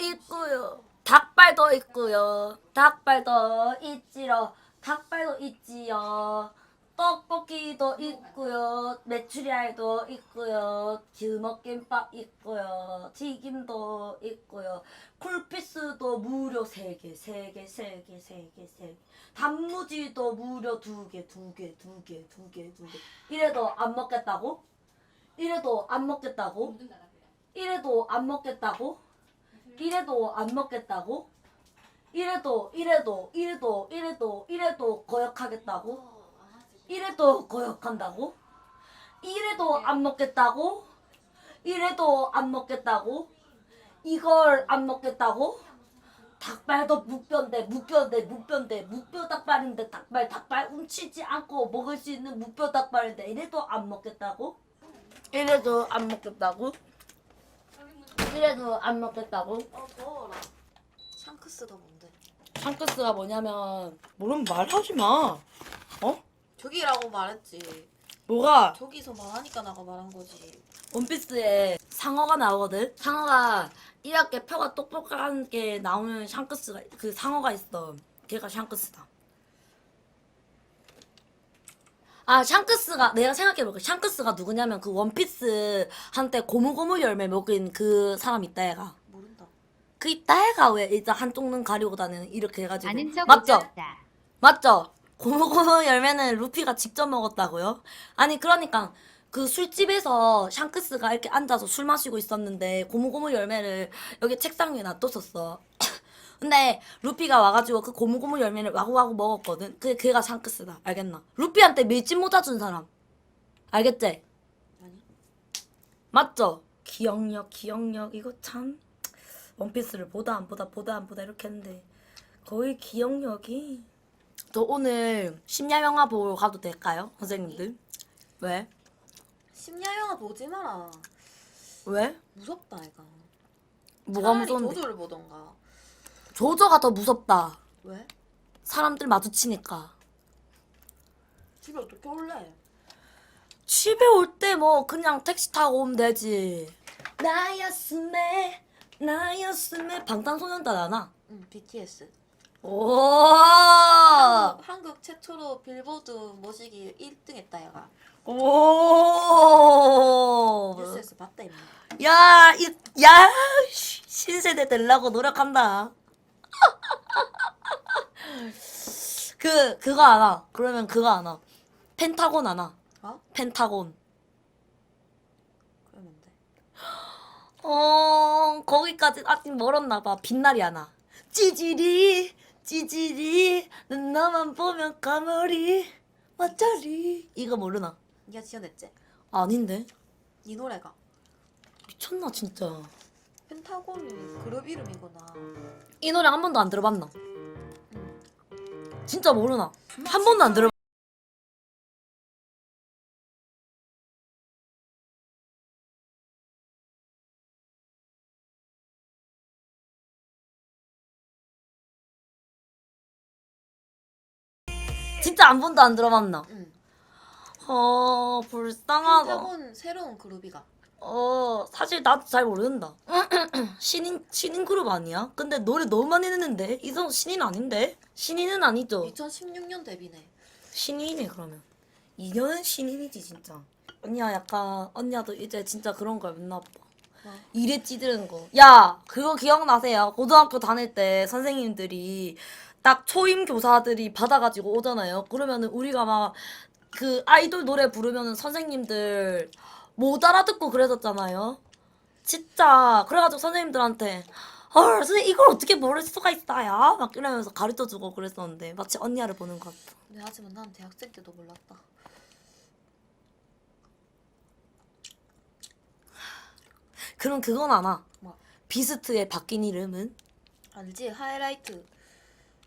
있고요. 닭발도 있고요. 닭발도 있지요. 닭발도 있지요. 떡볶이도 있고요. 메추리알도 있고요. 주먹김밥 있고요. 튀김도 있고요. 쿨피스도 무료 3개, 3개, 3개, 3개, 3개. 단무지도 무료 2개, 2개, 2개, 2개, 2개. 이래도 안 먹겠다고? 이래도 안 먹겠다고? 이래도 안 먹겠다고? 이래도 안 먹겠다고? 이래도 이래도 이래도 이래도 이래도 거역하겠다고? 이래도 거역한다고? 이래도 안 먹겠다고? 이래도 안 먹겠다고? 이걸 안 먹겠다고? 닭발도 무뼈인데 무뼈인데 무뼈인데 무뼈 닭발인데 닭발 닭발 훔치지 않고 먹을 수 있는 무뼈 닭발인데 이래도 안 먹겠다고? 이래도 안 먹겠다고? 이래도 안 먹겠다고? 어 더워라. 샹크스가 뭔데? 샹크스가 뭐냐면 모르면 말하지 마. 어? 저기라고 말했지. 뭐가 저기서 말하니까 나가 말한 거지. 원피스에 상어가 나오거든. 상어가 이렇게 표가 똑똑한 게 나오는 샹크스가 그 상어가 있어. 걔가 샹크스다. 아 샹크스가 내가 생각해볼게. 샹크스가 누구냐면 그 원피스 한때 고무고무 열매 먹인 그 사람 있다 얘가. 모른다. 그 있다 얘가 왜 일단 한쪽 눈 가리고 다니는 이렇게 해가지고 아는 척 맞죠? 못했다. 맞죠? 고무고무 열매는 루피가 직접 먹었다고요? 아니 그러니까 그 술집에서 샹크스가 이렇게 앉아서 술 마시고 있었는데 고무고무 열매를 여기 책상 위에 놔뒀었어. 근데 루피가 와가지고 그 고무고무 열매를 와구와구 먹었거든. 그 걔가 샹크스다. 알겠나? 루피한테 밀짚 모자 준 사람. 알겠지? 아니. 맞죠? 기억력, 기억력 이거 참 원피스를 보다 안 보다 보다 안 보다 이렇게 했는데 거의 기억력이 저 오늘 심야 영화 보러 가도 될까요, 선생님들? 왜? 심야 영화 보지 마라. 왜? 무섭다 이가. 뭐가 차라리 무서운데? 조조를 보던가. 조조가 더 무섭다. 왜? 사람들 마주치니까. 집에 어떻게 올래? 집에 올 때 뭐 그냥 택시 타고 오면 되지. 나였음에 나였음에 방탄소년단 아나? 응 BTS. 오. 한국, 한국 최초로 빌보드 모시기 1등 했다 얘가. 오. 뉴스에서 봤다 임마. 야, 이, 야, 씨, 신세대 되려고 노력한다. 그, 그거 알아. 그러면 그거 알아. 펜타곤 알아. 어? 펜타곤. 그러면 돼. 어, 거기까지 아직 멀었나 봐. 빛날이 하나. 찌질이, 찌질이, 넌 나만 보면 까머리, 와짜리. 이거 모르나? 니가 지어냈지? 아닌데? 이 노래가. 미쳤나, 진짜. 펜타곤 그룹 이름이구나. 이 노래 한 번도 안 들어봤나? 진짜 모르나? 한 번도 안 들어. 진짜 한 번도 안 들어봤나? 응. 어 불쌍하다. 펜타곤 새로운 그룹이가. 어 사실 나도 잘 모른다. 신인 신인 그룹 아니야? 근데 노래 너무 많이 듣는데 이성 신인 아닌데? 신인은 아니죠. 2016년 데뷔네. 신인이네 그러면 2년은 신인이지 진짜 언니야 약간 언니야도 이제 진짜 그런 걸 맨날 봐 뭐? 일에 찌드는 거 야 그거 기억나세요 고등학교 다닐 때 선생님들이 딱 초임 교사들이 받아가지고 오잖아요 그러면은 우리가 막 그 아이돌 노래 부르면은 선생님들 못 알아듣고 그랬었잖아요 진짜 그래가지고 선생님들한테 헐 선생님 이걸 어떻게 모를 수가 있어요 막 이러면서 가르쳐주고 그랬었는데 마치 언니야를 보는 것 같아 근데 하지만 난 대학생 때도 몰랐다. 그럼 그건 아나. 뭐? 비스트의 바뀐 이름은? 알지? 하이라이트.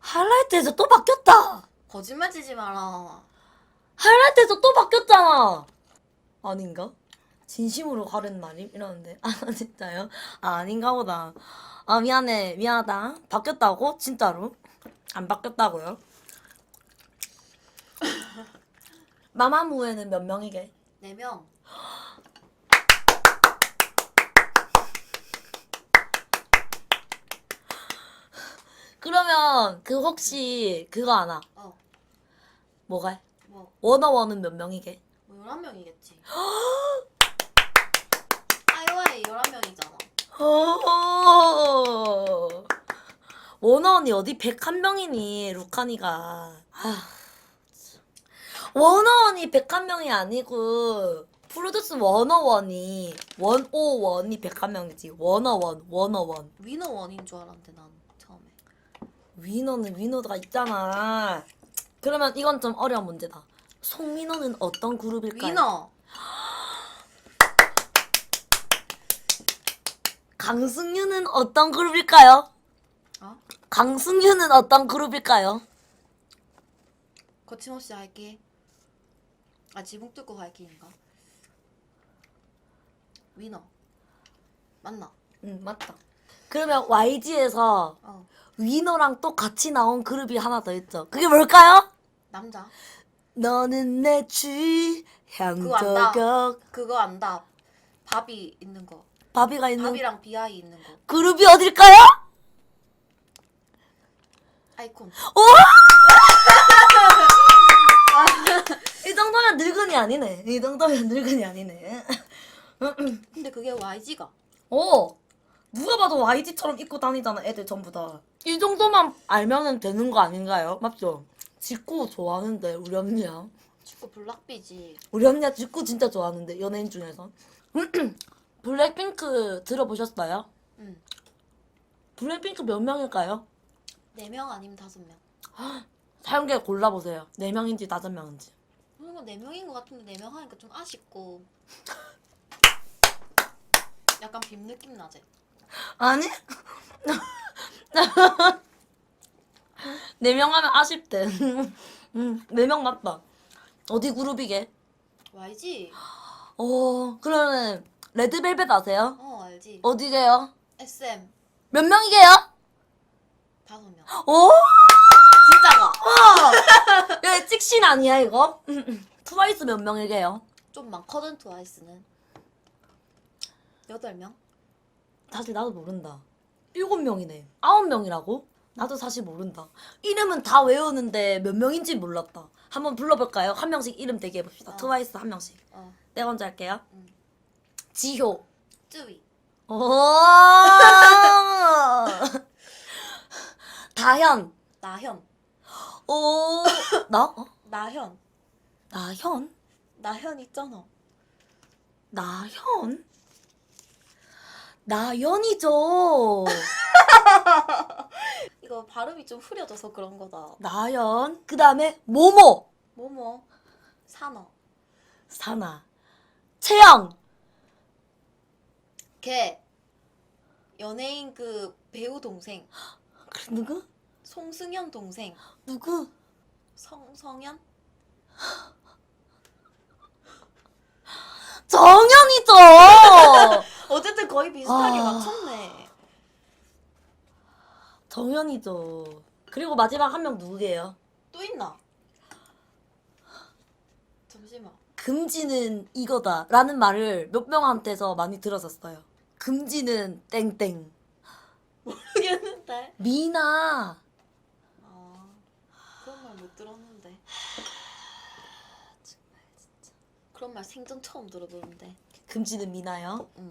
하이라이트에서 또 바뀌었다! 거짓말 치지 마라. 하이라이트에서 또 바뀌었잖아! 아닌가? 진심으로 가른 말임? 이러는데. 아, 진짜요? 아, 아닌가 보다. 아, 미안해. 미안하다. 바뀌었다고? 진짜로? 안 바뀌었다고요? 마마무에는 몇 명이게? 4명. 그러면 그 혹시 그거 아나? 어. 뭐가? 뭐, 워너원은 몇 명이게? 뭐 11명이겠지. 아이오아이 11명이잖아. 어. 워너원이 어디 101명이니 루카니가 아, 참. 워너원이 101명이 아니고 프로듀스 워너원이 원오원이 101명이지 워너원 워너원 위너 원인 줄 알았는데 난 처음에. 위너는 위너가 있잖아 그러면 이건 좀 어려운 문제다 송민호는 어떤 그룹일까요? 위너. 강승유는 어떤 그룹일까요? 어? 강승유는 어떤 그룹일까요? 거침없이 할게. 아 지붕 뚫고 할게인가? 위너. 맞나? 응 맞다 그러면 YG에서 어. 위너랑 또 같이 나온 그룹이 하나 더 있죠 그게 뭘까요? 남자. 너는 내 그거 안다. 취향저격 그거 안다. 바비 있는 거. 바비가 있는 바비랑 비아이 있는 거. 그룹이 어딜까요? 아이콘. 이 정도면 늙은이 아니네 이 정도면 늙은이 아니네 근데 그게 YG가. 어 누가 봐도 YG처럼 입고 다니잖아 애들 전부 다 이 정도만 알면은 되는 거 아닌가요? 맞죠? 직구 좋아하는데 우리 언니야 축구 블락비지. 우리 언니가 직구 진짜 좋아하는데 연예인 중에서 블랙핑크 들어보셨어요? 응. 블랙핑크 몇 명일까요? 4명 아니면 5명. 사용계 골라보세요 4명인지 5명인지 그런 거 4명인 것 같은데 4명 하니까 좀 아쉽고. 약간 빔 느낌 나지? 아니? 4명 하면 아쉽대 음, 4명 맞다 어디 그룹이게? YG? 어 그러면 레드벨벳 아세요? 어 알지. 어디게요? SM 몇 명이게요? 5명. 오! 진짜가? 야, 찍신 아니야 이거? 트와이스 몇 명이게요? 좀 많거든 트와이스는. 8명? 사실 나도 모른다. 일곱 명이네. 아홉 명이라고? 나도 사실 모른다. 이름은 다 외우는데 몇 명인지 몰랐다. 한번 불러볼까요? 한 명씩 이름 대기해 봅시다. 어. 트와이스 한 명씩. 어. 내가 먼저 할게요. 응. 지효. 쯔위. 오. 다현. 나현. 오. 나? 어? 나현. 나현? 나현 있잖아. 나현? 나연이죠. 이거 발음이 좀 흐려져서 그런 거다. 나연. 그 다음에 모모. 뭐뭐? 산어. 사나. 채영. 걔. 연예인 그 배우 동생. 그래, 누구? 송승연 동생. 누구? 성성현? 정연이죠. 어쨌든 거의 비슷하게 아. 맞췄네. 정연이죠. 그리고 마지막 한 명 누구게요? 또 있나? 잠시만. 금지는 이거다라는 말을 몇 명한테서 많이 들었었어요. 금지는 땡땡. 모르겠는데. 미나. 아 그런 말 못 들었는데. 정말 진짜. 그런 말 생전 처음 들어보는데. 금지는 미나요? 응.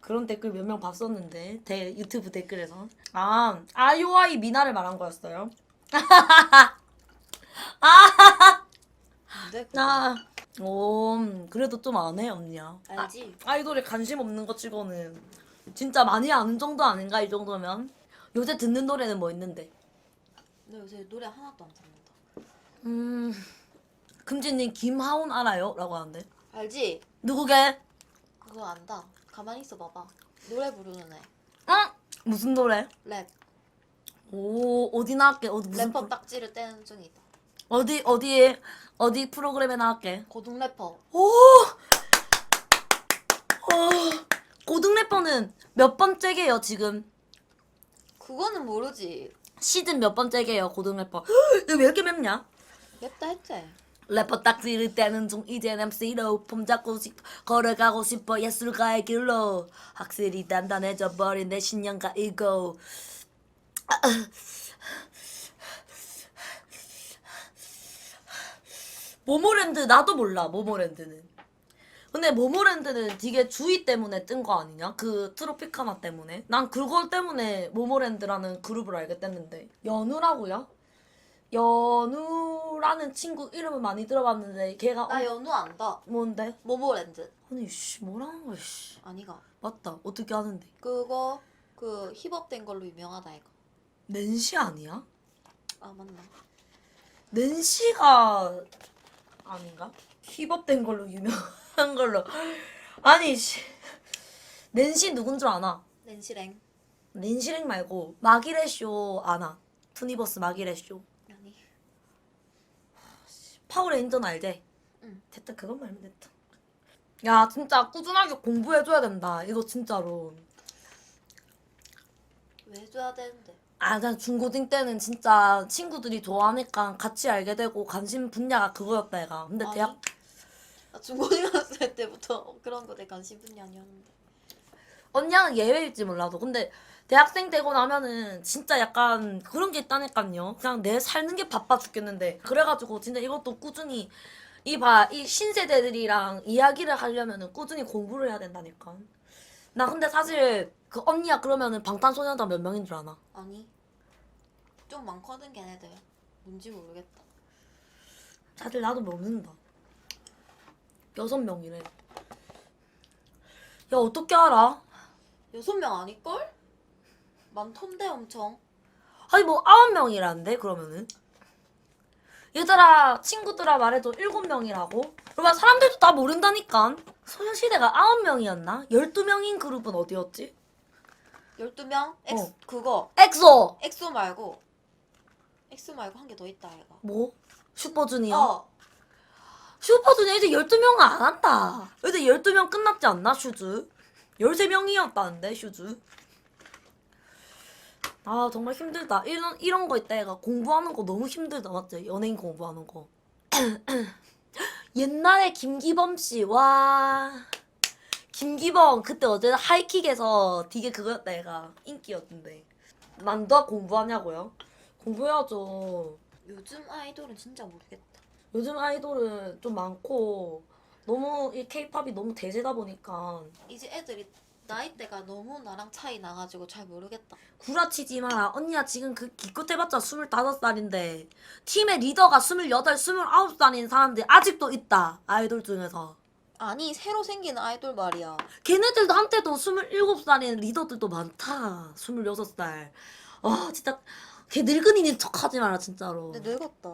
그런 댓글 몇 명 봤었는데 대 유튜브 댓글에서 아 아이오아이 미나를 말한 거였어요. 근데 그거 아, 오 그래도 좀 아네 언니야. 아, 알지? 아이돌에 관심 없는 것 치고는 진짜 많이 아는 정도 아닌가 이 정도면 요새 듣는 노래는 뭐 있는데 근데 요새 노래 하나도 안 듣는다. 음 금지님 김하온 알아요? 라고 하는데 알지? 누구게? 그거 안다. 가만히 있어 봐봐. 노래 부르는 애. 응? 무슨 노래? 랩. 오 어디 나왔게? 어디 무슨 래퍼 딱지를 떼는 중이다. 어디 어디에 어디 프로그램에 나왔게? 고등 래퍼. 오! 어, 고등 래퍼는 몇 번째게요 지금? 그거는 모르지. 시즌 몇 번째게요 고등 래퍼? 이거 왜 이렇게 맵냐? 맵다 했지? 래퍼 딱지를 떼는 중 이젠 MC로 폼 잡고 싶 걸어가고 싶어 예술가의 길로 확실히 단단해져 버린 내 신념과 이고 모모랜드 나도 몰라 모모랜드는 근데 모모랜드는 되게 주의 때문에 뜬 거 아니냐? 그 트로피카나 때문에 난 그걸 때문에 모모랜드라는 그룹을 알게 됐는데 연우라고요? 연우라는 친구 이름을 많이 들어봤는데 걔가 나 어, 연우 안다. 뭔데? 모모랜드. 아니 씨 뭐라는 거야 씨 아니가. 맞다 어떻게 하는데 그거 그 힙업된 걸로 유명하다 이거. 낸시 아니야? 아 맞나? 낸시가 아닌가? 힙업된 걸로 유명한 걸로 아니 씨 낸시 누군 줄 아나? 낸시랭. 낸시랭 말고 마기레 쇼 아나? 투니버스 마기레 쇼 아니. 파워레인저는 알지? 응. 됐다 그것만 알면 됐다 야 진짜 꾸준하게 공부해줘야 된다 이거 진짜로 왜 줘야 되는데? 아, 난 중고등 때는 진짜 친구들이 좋아하니까 같이 알게 되고 관심 분야가 그거였다, 얘가. 근데 아니, 대학, 나 중고등학생 때부터 그런 거내 관심 분야 아니었는데. 언니는 예외일지 몰라도. 근데 대학생 되고 나면은 진짜 약간 그런 게 있다니까요. 그냥 내 살는 게 바빠 죽겠는데. 그래가지고 진짜 이것도 꾸준히, 이 봐, 이 신세대들이랑 이야기를 하려면은 꾸준히 공부를 해야 된다니까. 나 근데 사실 그 언니야 그러면은 방탄소년단 몇 명인 줄 아나? 아니. 좀 많거든 걔네들. 뭔지 모르겠다. 다들 나도 모른다. 여섯 명이래. 야 어떻게 알아? 여섯 명 아닐걸? 많던데 엄청. 아니 뭐 아홉 명이란데 그러면은 얘들아 친구들아 말해도 일곱 명이라고? 그러면 사람들도 다 모른다니까 소녀시대가 아홉 명이었나? 열두 명인 그룹은 어디였지? 12명? 엑스 어. 그거. 엑소! 엑소 말고. 엑소 말고 한 개 더 있다 얘가. 뭐? 슈퍼주니어? 어. 슈퍼주니어 이제 열두 명은 안 한다 이제 열두 명 끝났지 않나 슈즈? 열세 명이었다는데 슈즈? 아 정말 힘들다 이런 이런 거 있다 얘가 공부하는 거 너무 힘들다 맞지? 연예인 공부하는 거 옛날에 김기범 씨와 김기범 그때 어제 하이킥에서 되게 그거였다 얘가 인기였던데 난도 공부하냐고요? 공부해야죠 요즘 아이돌은 진짜 모르겠다. 요즘 아이돌은 좀 많고 너무 이 케이팝이 너무 대세다 보니까 이제 애들이 나이대가 너무 나랑 차이 나가지고 잘 모르겠다. 구라치지 마라 언니야 지금 그 기껏 해봤자 25살인데 팀의 리더가 28, 29살인 사람들이 아직도 있다 아이돌 중에서 아니 새로 생기는 아이돌 말이야. 걔네들도 한때도 27살인 리더들도 많다 26살 아 진짜 걔 늙은이인 척하지 마라 진짜로 근데 늙었다.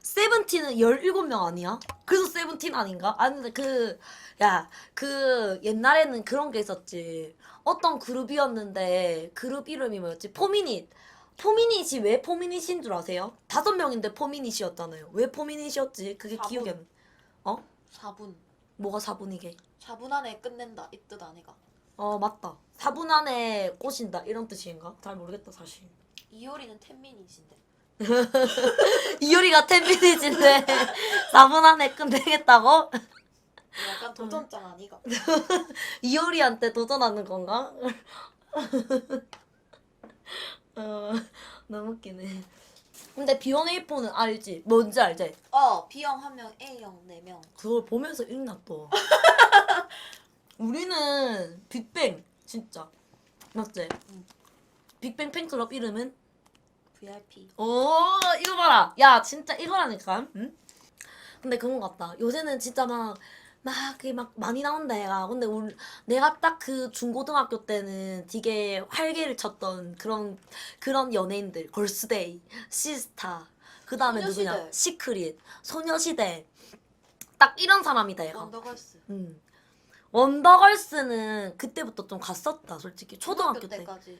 세븐틴은 17명 아니야? 그래서 세븐틴 아닌가? 아니 근데 그, 야, 그 옛날에는 그런 게 있었지. 어떤 그룹이었는데 그룹 이름이 뭐였지? 포미닛. 포미닛이 왜 포미닛인 줄 아세요? 다섯 명인데 포미닛이었잖아요. 왜 포미닛이었지? 그게. 기억이 안 나. 어? 4분. 뭐가 4분이게? 4분 안에 끝낸다. 이 뜻 아니가. 어, 맞다. 4분 안에 꼬신다. 이런 뜻인가? 잘 모르겠다, 사실. 이효리는 텐미닛인데. 이효리가 10미닛인데 4분 안에 끝내겠다고? 약간 도전장 아니가. 이효리한테 도전하는 건가? 어, 너무 웃기네. 근데 B1A4는 알지? 뭔지 알지? 어 B형 한 명, A형 네 명. 그걸 보면서 읽나 또. 우리는 빅뱅 진짜 맞지? 응. 빅뱅 팬클럽 이름은? VIP. 오 이거 봐라. 야 진짜 이거라니까. 응? 근데 그런 것 같다. 요새는 진짜 막 막, 그게 막 많이 나온다, 얘가. 근데 우리, 내가 딱 그 중고등학교 때는 되게 활개를 쳤던 그런, 그런 연예인들. 걸스데이, 시스타, 그 다음에 누구냐? 소녀시대. 시크릿, 소녀시대. 딱 이런 사람이다, 얘가. 원더걸스. 음. 원더걸스는 그때부터 좀 갔었다, 솔직히. 초등학교 때. 때까지.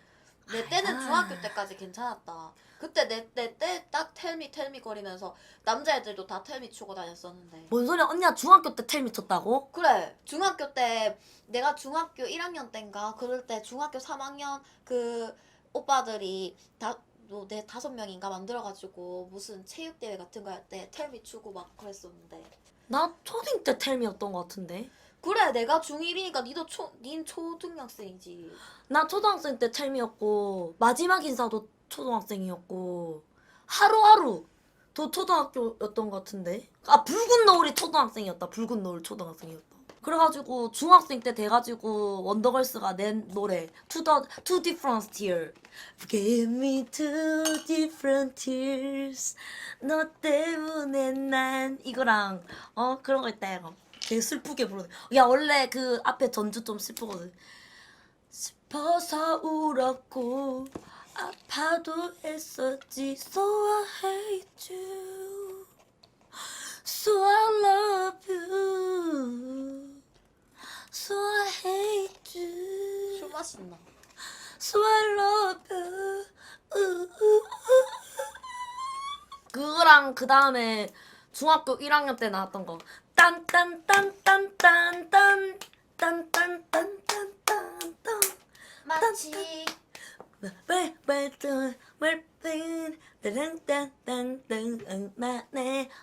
내 때는 아. 중학교 때까지 괜찮았다. 그때 내내때딱 텔미 텔미 거리면서 남자애들도 다 텔미 추고 다녔었는데. 뭔 소리야? 언니가 중학교 때 텔미 쳤다고? 그래 중학교 때 내가 중학교 1학년 때인가 그럴 때 중학교 3학년 그 오빠들이 다내 다섯 명인가 만들어가지고 무슨 체육대회 같은 거 할 때 텔미 추고 막 그랬었는데 나 초딩 때 텔미였던 것 같은데. 그래 내가 중1이니까 니도 초, 닌 초등학생이지. 나 초등학생 때 텔미였고 마지막 인사도 초등학생이었고 하루하루 더 초등학교였던 것 같은데? 아 붉은 노을이 초등학생이었다. 붉은 노을 초등학생이었다. 그래가지고 중학생 때 돼가지고 원더걸스가 낸 노래 Two, the, two different tears. Give me two different tears. 너 때문에 난 이거랑 어 그런 거 있다 이거 되게 슬프게 부르네. 야 원래 그 앞에 전주 좀 슬프거든. 슬퍼서 울었고 아파도 했었지. So I hate you. So I love you. So I hate you. 술 마신다. So I love you. 그거랑 그 다음에 중학교 1학년 때 나왔던 거 딴딴딴딴딴딴 딴딴딴딴딴딴 마치 왜왜왜왜왜딴딴딴딴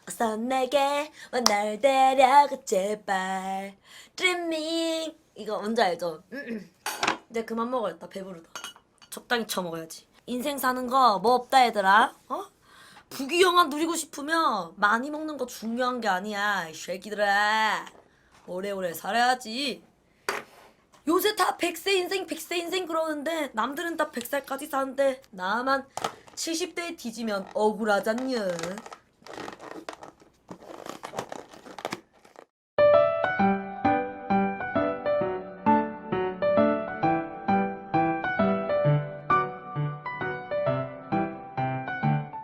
어서 내게 날 데려가 제발 드리밍 이거 뭔지 알죠? 이제 그만 먹어야겠다 배부르다 적당히 쳐먹어야지 인생 사는 거 뭐 없다 얘들아 어? 부귀영화 누리고 싶으면 많이 먹는 거 중요한 게 아니야 이 새끼들아. 오래오래 살아야지. 요새 다 100세 인생 100세 인생 그러는데 남들은 다 100살까지 사는데 나만 70대에 뒤지면 억울하잖여